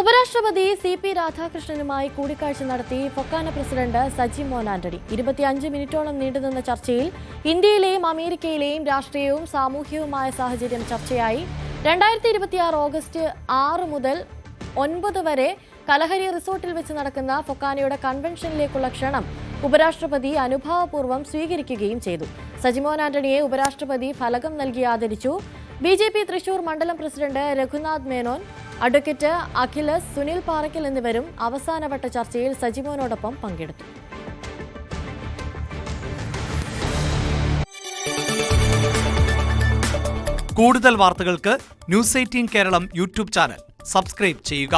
ഉപരാഷ്ട്രപതി C P രാധാകൃഷ്ണനുമായി കൂടിക്കാഴ്ച നടത്തി ഫൊക്കാന പ്രസിഡന്റ് സജി മോൻ ആന്റണി. ഇരുപത്തിയഞ്ച് മിനിറ്റോളം നീണ്ടുനിന്ന ചർച്ചയിൽ ഇന്ത്യയിലെയും അമേരിക്കയിലെയും രാഷ്ട്രീയവും സാമൂഹികവുമായ സാഹചര്യം ചർച്ചയായി. രണ്ടായിരത്തി ഇരുപത്തിയാറ് ഓഗസ്റ്റ് ആറ് മുതൽ ഒൻപത് വരെ കലഹരി റിസോർട്ടിൽ വെച്ച് നടക്കുന്ന ഫൊക്കാനയുടെ കൺവെൻഷനിലേക്കുള്ള ക്ഷണം ഉപരാഷ്ട്രപതി അനുഭാവപൂർവം സ്വീകരിക്കുകയും ചെയ്തു. സജിമോൻ ആന്റണിയെ ഉപരാഷ്ട്രപതി ഫലകം നൽകി ആദരിച്ചു. ബി തൃശൂർ മണ്ഡലം പ്രസിഡന്റ് രഘുനാഥ് മേനോൻ അഡ്വക്കേറ്റ് അഖിലസ് സുനിൽ പാറയ്ക്കൽ എന്നിവരും അവസാനവട്ട ചർച്ചയിൽ സജിമോനോടൊപ്പം പങ്കെടുത്തു. കൂടുതൽ വാർത്തകൾക്ക് news eighteen Keralam YouTube channel. Subscribe ചെയ്യുക.